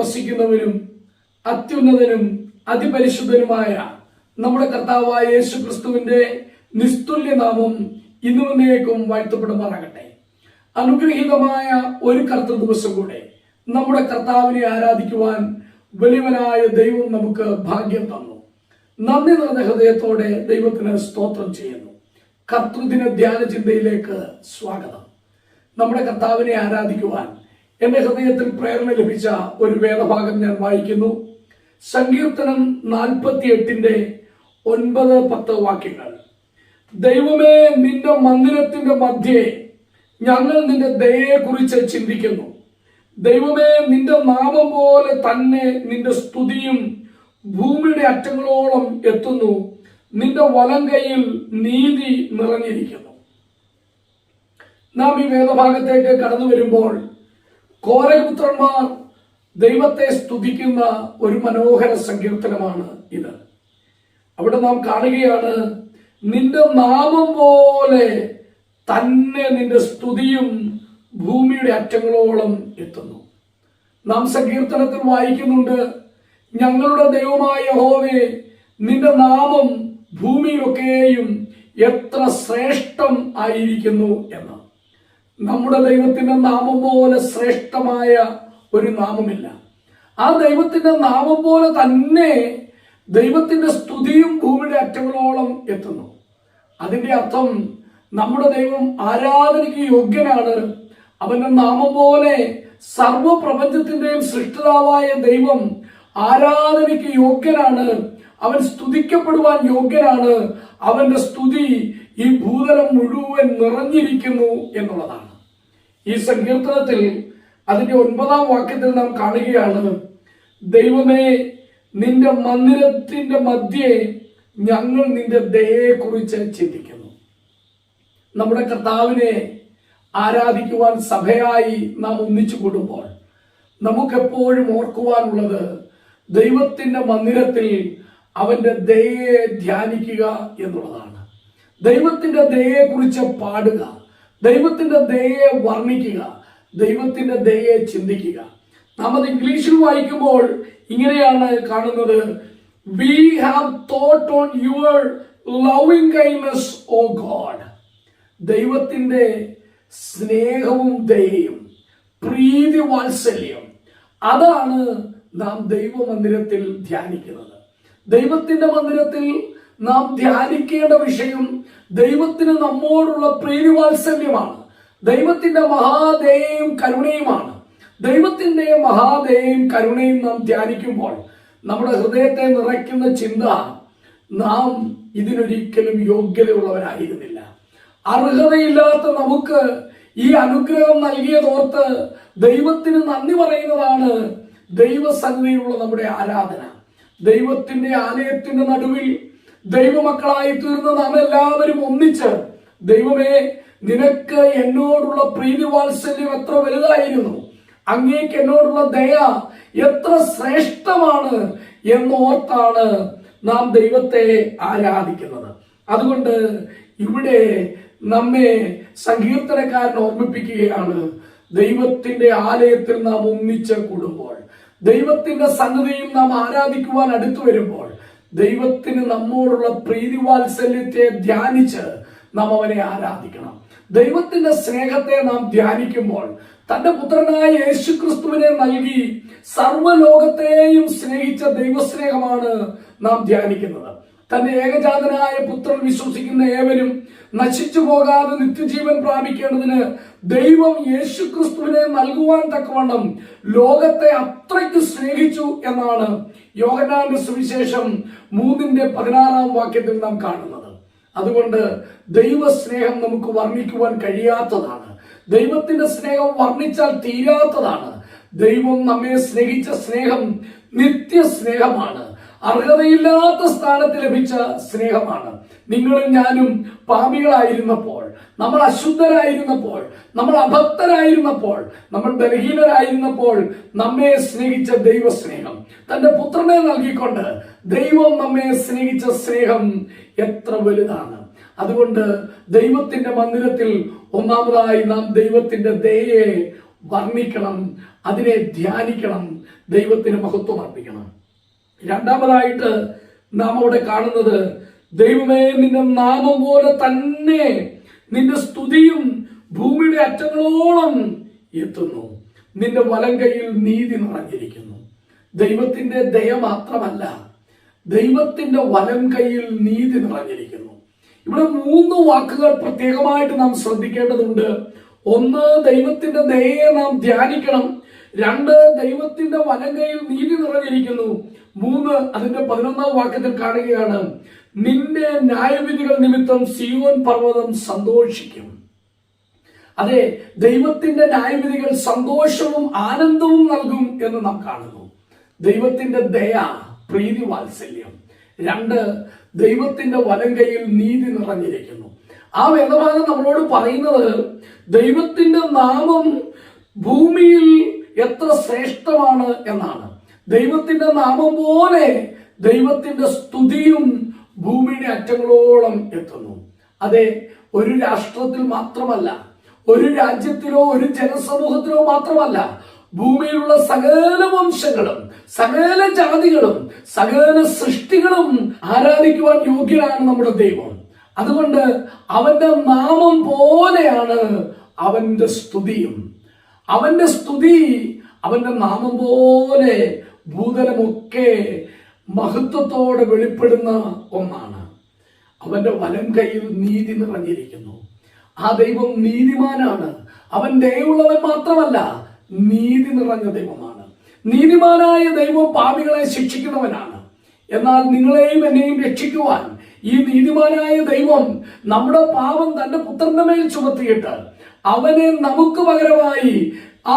വസിക്കുന്നവനും അത്യുന്നതനും അതിപരിശുദ്ധനുമായ നമ്മുടെ കർത്താവായ യേശു ക്രിസ്തുവിന്റെ നിസ്തുല്യ നാമം ഇന്നുവന്നേക്കും വാഴ്ത്തപ്പെടുമാറാകട്ടെ. അനുഗ്രഹീതമായ ഒരു കർത്തൃ ദിവസം കൂടെ നമ്മുടെ കർത്താവിനെ ആരാധിക്കുവാൻ വലിയവനായ ദൈവം നമുക്ക് ഭാഗ്യം തന്നു. നന്ദി നിറഞ്ഞ ഹൃദയത്തോടെ ദൈവത്തിന് സ്തോത്രം ചെയ്യുന്നു. കർത്തൃദിന ധ്യാന ചിന്തയിലേക്ക് സ്വാഗതം. നമ്മുടെ കർത്താവിനെ ആരാധിക്കുവാൻ എന്റെ ഹൃദയത്തിൽ പ്രേരണ ലഭിച്ച ഒരു വേദഭാഗം ഞാൻ വായിക്കുന്നു. സങ്കീർത്തനം നാൽപ്പത്തി എട്ടിന്റെ ഒൻപത് പത്ത് വാക്യങ്ങൾ. ദൈവമേ നിന്റെ മന്ദിരത്തിന്റെ മധ്യേ ഞങ്ങൾ നിന്റെ ദയയെക്കുറിച്ച് ചിന്തിക്കുന്നു. ദൈവമേ നിന്റെ നാമം പോലെ തന്നെ നിന്റെ സ്തുതിയും ഭൂമിയുടെ അറ്റങ്ങളോളം എത്തുന്നു. നിന്റെ വലം കൈയിൽ നീതി നിറഞ്ഞിരിക്കുന്നു. നാം ഈ വേദഭാഗത്തേക്ക് കടന്നു വരുമ്പോൾ കോരപുത്രന്മാർ ദൈവത്തെ സ്തുതിക്കുന്ന ഒരു മനോഹര സങ്കീർത്തനമാണ് ഇത്. അവിടെ നാം കാണുകയാണ് നിന്റെ നാമം പോലെ തന്നെ നിന്റെ സ്തുതിയും ഭൂമിയുടെ അറ്റങ്ങളോളം എത്തുന്നു. നാം സങ്കീർത്തനത്തിൽ വായിക്കുന്നുണ്ട് ഞങ്ങളുടെ ദൈവമായ ഹോവേ നിന്റെ നാമം ഭൂമിയിലൊക്കെയും എത്ര ശ്രേഷ്ഠം ആയിരിക്കുന്നു എന്ന്. നമ്മുടെ ദൈവത്തിന്റെ നാമം പോലെ ശ്രേഷ്ഠമായ ഒരു നാമമില്ല. ആ ദൈവത്തിന്റെ നാമം പോലെ തന്നെ ദൈവത്തിന്റെ സ്തുതിയും ഭൂമിയുടെ അറ്റങ്ങളോളം എത്തുന്നു. അതിന്റെ അർത്ഥം നമ്മുടെ ദൈവം ആരാധനയ്ക്ക് യോഗ്യനാണ്. അവന്റെ നാമം പോലെ സർവപ്രപഞ്ചത്തിന്റെയും സൃഷ്ടിതാവായ ദൈവം ആരാധനയ്ക്ക് യോഗ്യനാണ്. അവൻ സ്തുതിക്കപ്പെടുവാൻ യോഗ്യനാണ്. അവന്റെ സ്തുതി ഈ ഭൂതലം മുഴുവൻ നിറഞ്ഞിരിക്കുന്നു എന്നുള്ളതാണ്. ഈ സങ്കീർത്തനത്തിൽ അതിന്റെ ഒൻപതാം വാക്യത്തിൽ നാം കാണുകയാണ് ദൈവമേ നിന്റെ മന്ദിരത്തിന്റെ മധ്യേ ഞങ്ങൾ നിന്റെ ദയയെക്കുറിച്ച് ചിന്തിക്കുന്നു. നമ്മുടെ കർത്താവിനെ ആരാധിക്കുവാൻ സഭയായി നാം ഒന്നിച്ചു കൂടുമ്പോൾ നമുക്കെപ്പോഴും ഓർക്കുവാനുള്ളത് ദൈവത്തിന്റെ മന്ദിരത്തിൽ അവന്റെ ദയയെ ധ്യാനിക്കുക എന്നുള്ളതാണ്. ദൈവത്തിന്റെ ദയയെക്കുറിച്ച് പാടുക. ദൈവത്തിന്റെ ദയയെ വർണിക്കുക ദൈവത്തിന്റെ ദയയെ ചിന്തിക്കുക. നമ്മൾ ഇംഗ്ലീഷിൽ വായിക്കുമ്പോൾ ഇങ്ങനെയാണ് കാണുന്നത് we have thought on your loving kindness O God ദൈവത്തിന്റെ സ്നേഹവും ദയയും പ്രീതി വാത്സല്യം അതാണ് നാം ദൈവമന്ദിരത്തിൽ ധ്യാനിക്കുന്നത്. ദൈവത്തിന്റെ മന്ദിരത്തിൽ നാം ധ്യാനിക്കേണ്ട വിഷയം ദൈവത്തിന് നമ്മോടുള്ള പ്രീതി വാത്സല്യമാണ് ദൈവത്തിന്റെ മഹാദയയും കരുണയുമാണ്. ദൈവത്തിന്റെ മഹാദയയും കരുണയും നാം ധ്യാനിക്കുമ്പോൾ നമ്മുടെ ഹൃദയത്തെ നിറയ്ക്കുന്ന ചിന്ത നാം ഇതിനൊരിക്കലും യോഗ്യതയുള്ളവരായിരുന്നില്ല. അർഹതയില്ലാത്ത നമുക്ക് ഈ അനുഗ്രഹം നൽകിയതോർത്ത് ദൈവത്തിന് നന്ദി പറയുന്നതാണ് ദൈവസന്നിധിയിലുള്ള നമ്മുടെ ആരാധന. ദൈവത്തിന്റെ ആലയത്തിന്റെ നടുവിൽ ദൈവമക്കളായി തീർന്ന നാം എല്ലാവരും ഒന്നിച്ച് ദൈവമേ നിനക്ക് എന്നോടുള്ള പ്രീതി വാത്സല്യം എത്ര വലുതായിരുന്നു. അങ്ങേക്ക് എന്നോടുള്ള ദയ എത്ര ശ്രേഷ്ഠമാണ് എന്നോർത്താണ് നാം ദൈവത്തെ ആരാധിക്കുന്നത്. അതുകൊണ്ട് ഇവിടെ നമ്മെ സങ്കീർത്തനക്കാരൻ ഓർമ്മിപ്പിക്കുകയാണ് ദൈവത്തിന്റെ ആലയത്തിൽ നാം ഒന്നിച്ച് കൂടുമ്പോൾ ദൈവത്തിന്റെ സന്നദ്ധയും നാം ആരാധിക്കുവാൻ അടുത്തു വരുമ്പോൾ ദൈവത്തിന് നമ്മോടുള്ള പ്രീതി വാത്സല്യത്തെ ധ്യാനിച്ച് നാം അവനെ ആരാധിക്കണം. ദൈവത്തിന്റെ സ്നേഹത്തെ നാം ധ്യാനിക്കുമ്പോൾ തന്റെ പുത്രനായ യേശു ക്രിസ്തുവിനെ നൽകി സർവലോകത്തെയും സ്നേഹിച്ച ദൈവസ്നേഹമാണ് നാം ധ്യാനിക്കുന്നത്. തന്റെ ഏകജാതനായ പുത്രൻ വിശ്വസിക്കുന്ന ഏവരും നശിച്ചു പോകാതെ നിത്യജീവൻ പ്രാപിക്കേണ്ടതിന് ദൈവം യേശു ക്രിസ്തുവിനെ നൽകുവാൻ തക്കവണ്ണം ലോകത്തെ അത്രയ്ക്ക് സ്നേഹിച്ചു എന്നാണ് യോഗനാന്റെ സുവിശേഷം മൂന്നിന്റെ പതിനാറാം വാക്യത്തിൽ നാം കാണുന്നത്. അതുകൊണ്ട് ദൈവ സ്നേഹം നമുക്ക് വർണിക്കുവാൻ കഴിയാത്തതാണ്. ദൈവത്തിന്റെ സ്നേഹം വർണിച്ചാൽ തീരാത്തതാണ്. ദൈവം നമ്മെ സ്നേഹിച്ച സ്നേഹം നിത്യ സ്നേഹമാണ് അർഹതയില്ലാത്ത സ്ഥാനത്ത് ലഭിച്ച സ്നേഹമാണ്. നിങ്ങളും ഞാനും പാപികളായിരുന്നപ്പോൾ നമ്മൾ അശുദ്ധരായിരുന്നപ്പോൾ നമ്മൾ അഭക്തരായിരുന്നപ്പോൾ നമ്മൾ ബലഹീനരായിരുന്നപ്പോൾ നമ്മെ സ്നേഹിച്ച ദൈവസ്നേഹം. തന്റെ പുത്രനെ നൽകിക്കൊണ്ട് ദൈവം നമ്മെ സ്നേഹിച്ച സ്നേഹം എത്ര വലുതാണ്. അതുകൊണ്ട് ദൈവത്തിന്റെ മന്ദിരത്തിൽ ഒന്നാമതായി നാം ദൈവത്തിന്റെ ദയയെ വർണിക്കണം അതിനെ ധ്യാനിക്കണം ദൈവത്തിന് മഹത്വം അർപ്പിക്കണം. രണ്ടാമതായിട്ട് നാം അവിടെ കാണുന്നത് ദൈവമേ നിന്റെ നാമം പോലെ തന്നെ നിന്റെ സ്തുതിയും ഭൂമിയുടെ അറ്റങ്ങളോളം എത്തുന്നു. നിന്റെ വലം കൈയിൽ നീതി നിറഞ്ഞിരിക്കുന്നു. ദൈവത്തിന്റെ ദയ മാത്രമല്ല ദൈവത്തിന്റെ വലം കൈയിൽ നീതി നിറഞ്ഞിരിക്കുന്നു. ഇവിടെ മൂന്ന് വാക്കുകൾ പ്രത്യേകമായിട്ട് നാം ശ്രദ്ധിക്കേണ്ടതുണ്ട്. ഒന്ന് ദൈവത്തിന്റെ ദയയെ നാം ധ്യാനിക്കണം. രണ്ട് ദൈവത്തിന്റെ വലങ്കയിൽ നീതി നിറഞ്ഞിരിക്കുന്നു. മൂന്ന് അതിന്റെ പതിനൊന്നാം വാക്യത്തിൽ കാണുകയാണ് നിന്റെ ന്യായവിധികൾ നിമിത്തം സിയോൻ പർവതം സന്തോഷിക്കും. അതെ ദൈവത്തിന്റെ ന്യായവിധികൾ സന്തോഷവും ആനന്ദവും നൽകും എന്ന് നാം കാണുന്നു. ദൈവത്തിന്റെ ദയ പ്രീതി വാത്സല്യം. രണ്ട് ദൈവത്തിന്റെ വലങ്കയിൽ നീതി നിറഞ്ഞിരിക്കുന്നു. ആ വേദഭാഗം നമ്മളോട് പറയുന്നത് ദൈവത്തിന്റെ നാമം ഭൂമിയിൽ എത്ര ശ്രേഷ്ഠമാണ് എന്നാണ്. ദൈവത്തിന്റെ നാമം പോലെ ദൈവത്തിന്റെ സ്തുതിയും ഭൂമിയുടെ അറ്റങ്ങളോളം എത്തുന്നു. അതെ ഒരു രാഷ്ട്രത്തിൽ മാത്രമല്ല ഒരു രാജ്യത്തിലോ ഒരു ജനസമൂഹത്തിലോ മാത്രമല്ല ഭൂമിയിലുള്ള സകല വംശങ്ങളും സകല ജാതികളും സകല സൃഷ്ടികളും ആരാധിക്കുവാൻ യോഗ്യനാണ് നമ്മുടെ ദൈവം. അതുകൊണ്ട് അവന്റെ നാമം പോലെയാണ് അവന്റെ സ്തുതിയും. അവന്റെ സ്തുതി അവന്റെ നാമം പോലെ ഭൂതലമൊക്കെ മഹത്വത്തോടെ വെളിപ്പെടുന്ന ഒന്നാണ്. അവന്റെ വലം കയ്യിൽ നീതി നിറഞ്ഞിരിക്കുന്നു. ആ ദൈവം നീതിമാനാണ്. അവൻ ദയുള്ളവൻ മാത്രമല്ല നീതി നിറഞ്ഞ ദൈവമാണ്. നീതിമാനായ ദൈവം പാപികളെ ശിക്ഷിക്കുന്നവനാണ്. എന്നാൽ നിങ്ങളെയും എന്നെയും രക്ഷിക്കുവാൻ ഈ നീതിമാനായ ദൈവം നമ്മുടെ പാപം തന്റെ പുത്രന്റെ മേൽ ചുമത്തിയിട്ട് അവനെ നമുക്ക് പകരമായി ആ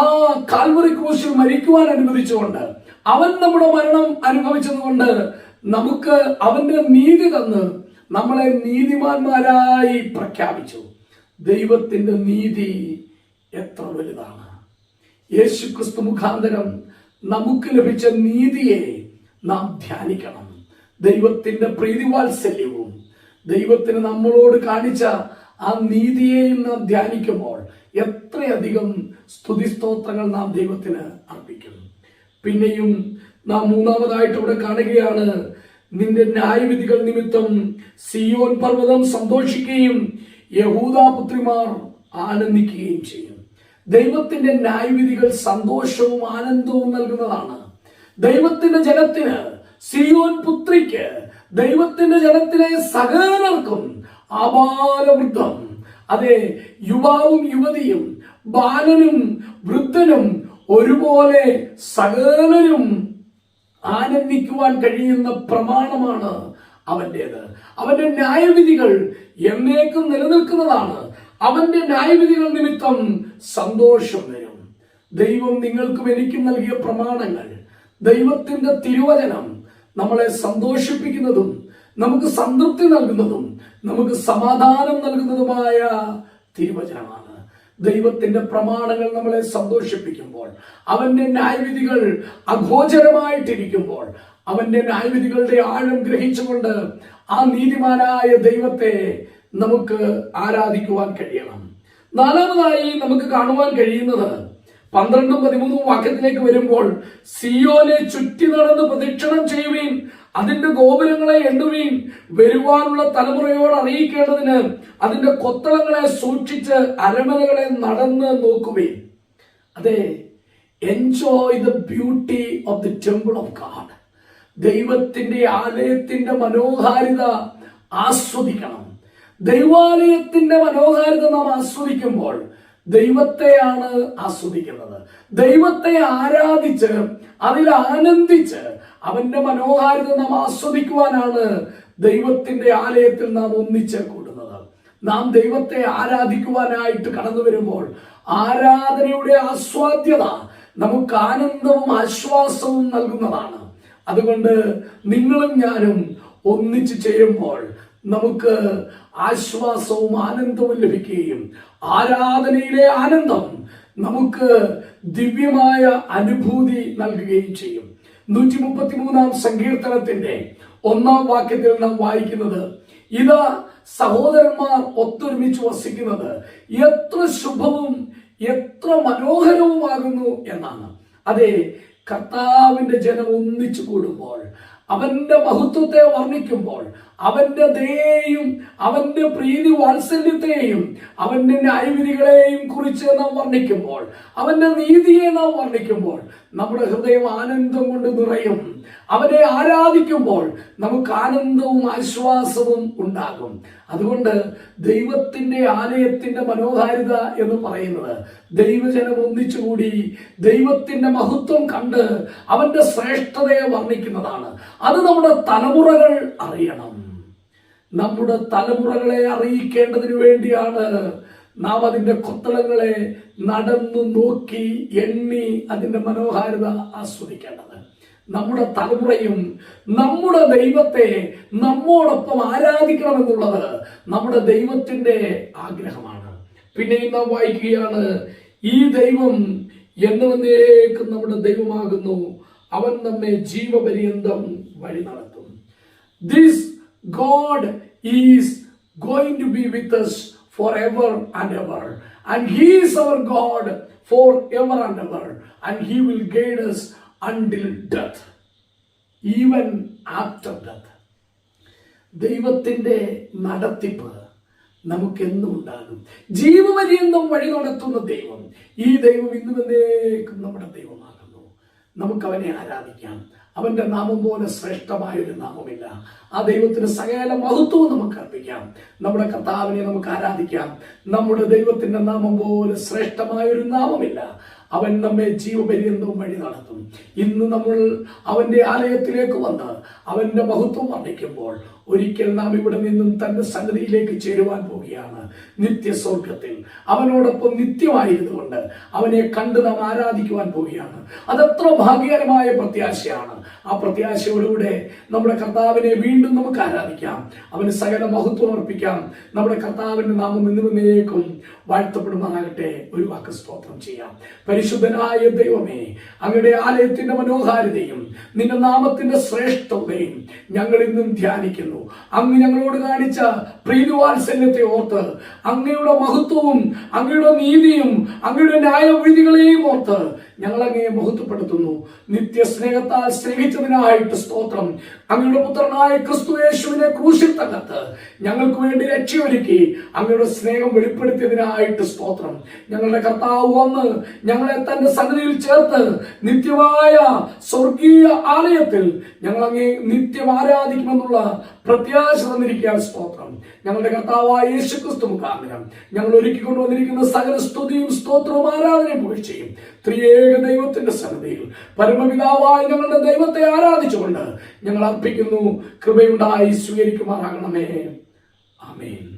കാൽവറി ക്രൂശിൽ മരിക്കുവാൻ അനുവദിച്ചുകൊണ്ട് അവൻ നമ്മുടെ മരണം അനുഭവിച്ചതുകൊണ്ട് നമുക്ക് അവന്റെ നീതി തന്ന് നമ്മളെ നീതിമാന്മാരായി പ്രഖ്യാപിച്ചു. ദൈവത്തിന്റെ നീതി എത്ര വലുതാണ്. യേശു ക്രിസ്തു മുഖാന്തരം നമുക്ക് ലഭിച്ച നീതിയെ നാം ധ്യാനിക്കണം. ദൈവത്തിന്റെ പ്രീതിവാത്സല്യവും ദൈവത്തിന് നമ്മളോട് കാണിച്ച ആ നീതിയെയും നാം ധ്യാനിക്കുമ്പോൾ എത്രയധികം സ്തുതിസ്തോത്രങ്ങൾ നാം ദൈവത്തിന് അർപ്പിക്കും. പിന്നെയും നാം മൂന്നാമതായിട്ട് ഇവിടെ കാണുകയാണ് നിന്റെ ന്യായവിധികൾ നിമിത്തം സിയോൻ പർവതം സന്തോഷിക്കുകയും യഹൂദാപുത്രിമാർ ആനന്ദിക്കുകയും ചെയ്യും. ദൈവത്തിന്റെ ന്യായവിധികൾ സന്തോഷവും ആനന്ദവും നൽകുന്നതാണ്. ദൈവത്തിന്റെ ജനത്തിന് സിയോൻ പുത്രിക്ക് ദൈവത്തിന്റെ ജനത്തിലെ സകലർക്കും ആബാലവൃദ്ധം അതെ യുവാവും യുവതിയും ബാലനും വൃദ്ധനും ഒരുപോലെ സകലരും ആനന്ദിക്കുവാൻ കഴിയുന്ന പ്രമാണമാണ് അവന്റേത് അവന്റെ ന്യായവിധികൾ എന്നേക്കും നിലനിൽക്കുന്നതാണ്. അവന്റെ ന്യായവിധികൾ നിമിത്തം സന്തോഷം വരും. ദൈവം നിങ്ങൾക്കും എനിക്കും നൽകിയ പ്രമാണങ്ങൾ ദൈവത്തിന്റെ തിരുവചനം നമ്മളെ സന്തോഷിപ്പിക്കുന്നതും നമുക്ക് സംതൃപ്തി നൽകുന്നതും നമുക്ക് സമാധാനം നൽകുന്നതുമായ തിരുവചനമാണ്. ദൈവത്തിന്റെ പ്രമാണങ്ങൾ നമ്മളെ സന്തോഷിപ്പിക്കുമ്പോൾ അവന്റെ ന്യായവിധികൾ അഘോചരമായിട്ടിരിക്കുമ്പോൾ അവന്റെ ന്യായവിധികളുടെ ആഴം ഗ്രഹിച്ചുകൊണ്ട് ആ നീതിമാനായ ദൈവത്തെ നമുക്ക് ആരാധിക്കുവാൻ കഴിയണം. നാലാമതായി നമുക്ക് കാണുവാൻ കഴിയുന്നത് പന്ത്രണ്ടും പതിമൂന്നും വാക്യത്തിലേക്ക് വരുമ്പോൾ സിയോനെ ചുറ്റി നടന്ന് പ്രദക്ഷിണം ചെയ്യുകയും അതിന്റെ ഗോപുരങ്ങളെ എണ്ണുകയും വരുവാനുള്ള തലമുറയോട് അറിയിക്കേണ്ടതിന് അതിന്റെ കൊത്തളങ്ങളെ സൂക്ഷിച്ച് അരമനകളെ നടന്ന് നോക്കുകയും അതെ enjoy the beauty of the temple of God ദൈവത്തിന്റെ ആലയത്തിന്റെ മനോഹാരിത ആസ്വദിക്കണം. ദൈവാലയത്തിന്റെ മനോഹാരിത നാം ആസ്വദിക്കുമ്പോൾ ദൈവത്തെയാണ് ആസ്വദിക്കുന്നത്. ദൈവത്തെ ആരാധിച്ച് അതിൽ ആനന്ദിച്ച് അവന്റെ മനോഹാരിത നാം ആസ്വദിക്കുവാനാണ് ദൈവത്തിന്റെ ആലയത്തിൽ നാം ഒന്നിച്ച് കൂടുന്നത്. നാം ദൈവത്തെ ആരാധിക്കുവാനായിട്ട് കടന്നു വരുമ്പോൾ ആരാധനയുടെ ആസ്വാദ്യത നമുക്ക് ആനന്ദവും ആശ്വാസവും നൽകുന്നതാണ്. അതുകൊണ്ട് നിങ്ങളും ഞാനും ഒന്നിച്ച് ചെയ്യുമ്പോൾ നമുക്ക് ആശ്വാസവും ആനന്ദവും ലഭിക്കുകയും ആരാധനയിലെ ആനന്ദം നമുക്ക് ദിവ്യമായ അനുഭൂതി നൽകുകയും ചെയ്യും. നൂറ്റി മുപ്പത്തി മൂന്നാം സങ്കീർത്തനത്തിന്റെ ഒന്നാം വാക്യത്തിൽ നാം വായിക്കുന്നത് ഇതാ സഹോദരന്മാർ ഒത്തൊരുമിച്ച് വസിക്കുന്നത് എത്ര ശുഭവും എത്ര മനോഹരവുമാകുന്നു എന്നാണ്. അതെ കർത്താവിന്റെ ജനം ഒന്നിച്ചു കൂടുമ്പോൾ അവന്റെ മഹത്വത്തെ വർണിക്കുമ്പോൾ അവന്റെ ദയയും അവന്റെ പ്രീതി വാത്സല്യത്തെയും അവന്റെ ന്യായവിധികളെയും കുറിച്ച് നാം വർണിക്കുമ്പോൾ അവന്റെ നീതിയെ നാം വർണിക്കുമ്പോൾ നമ്മുടെ ഹൃദയം ആനന്ദം കൊണ്ട് നിറയും. അവനെ ആരാധിക്കുമ്പോൾ നമുക്ക് ആനന്ദവും ആശ്വാസവും ഉണ്ടാകും. അതുകൊണ്ട് ദൈവത്തിന്റെ ആലയത്തിന്റെ മനോഹാരിത എന്ന് പറയുന്നത് ദൈവജനം ഒന്നിച്ചുകൂടി ദൈവത്തിന്റെ മഹത്വം കണ്ട് അവന്റെ ശ്രേഷ്ഠതയെ വർണിക്കുന്നതാണ്. അത് നമ്മുടെ തലമുറകൾ അറിയണം. നമ്മുടെ തലമുറകളെ അറിയിക്കേണ്ടതിന് വേണ്ടിയാണ് നാം അതിന്റെ കൊത്തളങ്ങളെ നടന്നു നോക്കി എണ്ണി അതിന്റെ മനോഹാരിത ആസ്വദിക്കേണ്ടത്. നമ്മുടെ തലമുറയും നമ്മുടെ ദൈവത്തെ നമ്മോടൊപ്പം ആരാധിക്കണമെന്നുള്ളത് നമ്മുടെ ദൈവത്തിന്റെ ആഗ്രഹമാണ്. പിന്നെയും നാം വായിക്കുകയാണ് ഈ ദൈവം എന്നേക്കും നമ്മുടെ ദൈവമാകുന്നു. അവൻ നമ്മെ ജീവപര്യന്തം വഴി നടത്തും. This God is going to be with us forever and ever and he is our god forever and ever and he will guide us until death even after death ദൈവത്തിന്റെ നടത്തിപ്പ് നമുക്കെന്നും ഉണ്ടാകും ജീവപര്യന്തം വഴി നടത്തുന്ന ദൈവം ഈ ദൈവം ഇന്നും എന്നേക്കും നമ്മുടെ ദൈവമാകുന്നു നമുക്ക് അവനെ ആരാധിക്കാം. അവന്റെ നാമം പോലെ ശ്രേഷ്ഠമായൊരു നാമമില്ല. ആ ദൈവത്തിന് സകല മഹത്വവും നമുക്ക് അർപ്പിക്കാം. നമ്മുടെ കർത്താവിനെ നമുക്ക് ആരാധിക്കാം. നമ്മുടെ ദൈവത്തിന്റെ നാമം പോലെ ശ്രേഷ്ഠമായൊരു നാമമില്ല. അവൻ നമ്മെ ജീവപര്യന്തവും വഴി നടത്തും. ഇന്ന് നമ്മൾ അവന്റെ ആലയത്തിലേക്ക് വന്ന് അവന്റെ മഹത്വം വർണിക്കുമ്പോൾ ഒരിക്കൽ നാം ഇവിടെ നിന്നും തന്റെ സംഗതിയിലേക്ക് ചേരുവാൻ പോവുകയാണ്. നിത്യസ്വർഗത്തിൽ അവനോടൊപ്പം നിത്യമായിരുന്നുകൊണ്ട് അവനെ കണ്ട് നാം ആരാധിക്കുവാൻ പോവുകയാണ്. അതത്ര ഭാഗ്യകരമായ പ്രത്യാശയാണ്. ആ പ്രത്യാശയോടുകൂടെ നമ്മുടെ കർത്താവിനെ വീണ്ടും നമുക്ക് ആരാധിക്കാം. അവന് സകല മഹത്വം അർപ്പിക്കാം. നമ്മുടെ കർത്താവിന്റെ നാമം എന്നുവന്നേക്കും വാഴ്ത്തപ്പെടുമാകട്ടെ ഒരു വാക്ക് സ്തോത്രം ചെയ്യാം. പരിശുദ്ധനായ ദൈവമേ അങ്ങയുടെ ആലയത്തിന്റെ മനോഹാരിതയും നിന്റെ നാമത്തിന്റെ ശ്രേഷ്ഠതയും ഞങ്ങൾ ഇന്നും ധ്യാനിക്കുന്നു. അങ്ങ് ഞങ്ങളോട് കാണിച്ച പ്രീതിവാത്സല്യത്തെ ഓർത്ത് അങ്ങയുടെ മഹത്വവും അങ്ങയുടെ നീതിയും അങ്ങയുടെ ന്യായവിധികളെയും ഓർത്ത് ഞങ്ങൾ അങ്ങയെ മഹത്വപ്പെടുത്തുന്നു നിത്യസ്നേഹത്താൽ സ്നേഹിച്ചതിനായിട്ട് സ്തോത്രം. അങ്ങയുടെ പുത്രനായ ക്രിസ്തു യേശുവിനെ ക്രൂശിൽ തകർത്ത് ഞങ്ങൾക്ക് വേണ്ടി രക്ഷയൊരുക്കി അങ്ങയുടെ സ്നേഹം വെളിപ്പെടുത്തിയതിനായിട്ട് സ്തോത്രം. ഞങ്ങളുടെ കർത്താവ് വന്ന് ഞങ്ങളെ തന്റെ സന്നിധിയിൽ ചേർത്ത് നിത്യമായ സ്വർഗീയ ആലയത്തിൽ ഞങ്ങൾ നിത്യം ആരാധിക്കുമെന്നുള്ള പ്രത്യാശ തന്നിരിക്കാൻ സ്തോത്രം. ഞങ്ങളുടെ കർത്താവായ യേശു ക്രിസ്തു മുഖാന്തരം ഞങ്ങൾ ഒരുക്കിക്കൊണ്ടുവന്നിരിക്കുന്ന സകല സ്തുതിയും സ്തോത്രവും ആരാധനയും പുകഴ്ചയും. ത്രിയേക ദൈവത്തിന്റെ സന്നിധിയിൽ. പരമപിതാവായ ഞങ്ങളുടെ ദൈവത്തെ ആരാധിച്ചുകൊണ്ട് ഞങ്ങൾ അർപ്പിക്കുന്നു. കൃപയുണ്ടായി സ്വീകരിക്കുമാറാകണമേ. ആമേൻ.